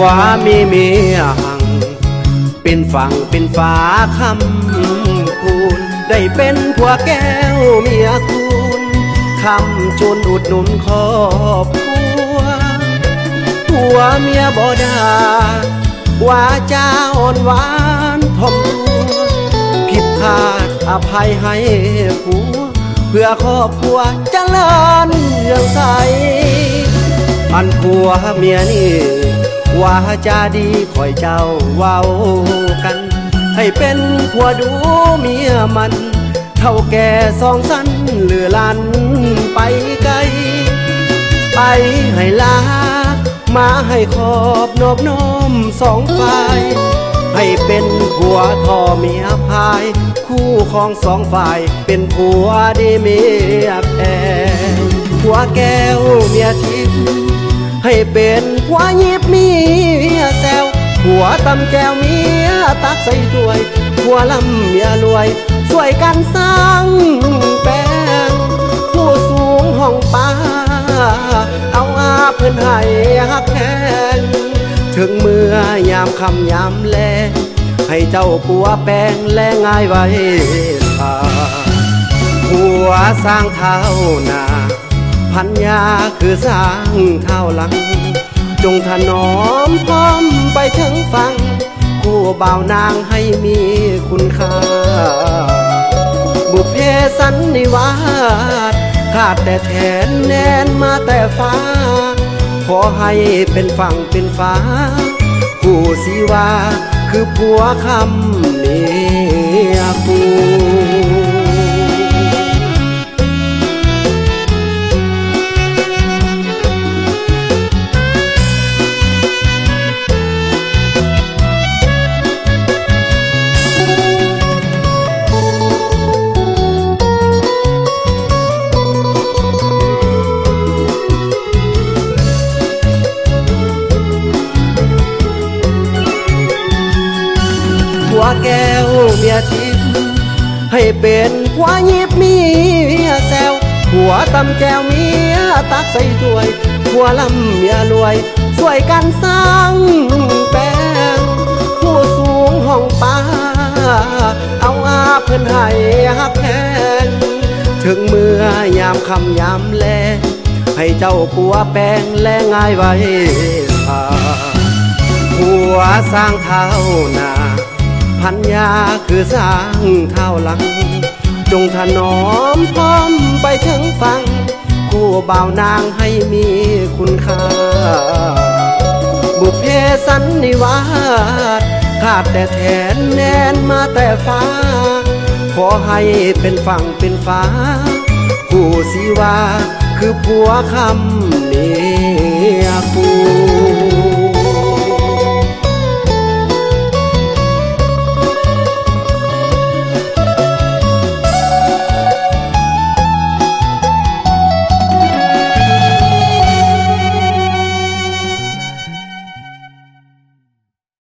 วมีเมียหัง เป็นฝั่งเป็นฝาคำคูณได้เป็นผัวแก้วเมียคุณคำจุนอุดหนุนครอบครัวผัวเมียบ่ดาว่าจาอ่อนหวานทอมตัวผิดพลาดอภัยให้ผัว เพื่อครอบครัวเจะเลินเรื่องใสอันผัวเมียนี่ ว่าจาดีคอยเจ้าเว้ากัน ให้เป็นผัวดูเมียมัน เท่าแก่สองสันเหลือลันไปไกล ไปให้ลา มาให้ขอบนอบน้อมสองฝ่าย ให้เป็นผัวทอเมียพาย คู่ของสองฝ่ายเป็นผัวดีเมียแพงผัวแก้วเมียทิพย์ ให้เป็นผัวยิบเมียแซวผัวตำแก้วเมียตักใส่ถ้วยผัวลำเมียรวยช่วยกันสร้างแปลงผู้สูงห้องป้า เอาอาเพื่อนให้ฮักแทนถึงเมื่อยามคำยามแล ให้เจ้าปัวแปลงแลง่ายไว้ทาผัวสร้างเท้านา พันยาคือสร้างเท้าหลัง จงถนอมพร้อมไปถึงฟัง คู่บ่าวนางให้มีคุณค่า บุพเพสันนิวาสขาดแต่แทนแนนมาแต่ฟ้า ขอให้เป็นฝั่งเป็นฟ้า ผู้สีวาคือผัวคำเมียกู แก้วเมียทิพย์ให้เป็นผัวยิบเมียแซวผัวตำแก้วเมียตักใส่ถ้วยผัวลำเมียรวยช่วยกันสร้างแปลงผู้สูงห้องป้า เอาอาเพื่อนให้ฮักแทนถึงเมื่อยามคำยามแล ให้เจ้าปัวแปลงแลง่ายไว้ทาผัวสร้างเท้านา พันยาคือสร้างเท้าหลัง จงถนอมพร้อมไปถึงฟัง คู่บ่าวนางให้มีคุณค่า บุพเพสันนิวาสขาดแต่แทนแนนมาแต่ฟ้า ขอให้เป็นฝั่งเป็นฟ้า ผู้สีวาคือผัวคำเมี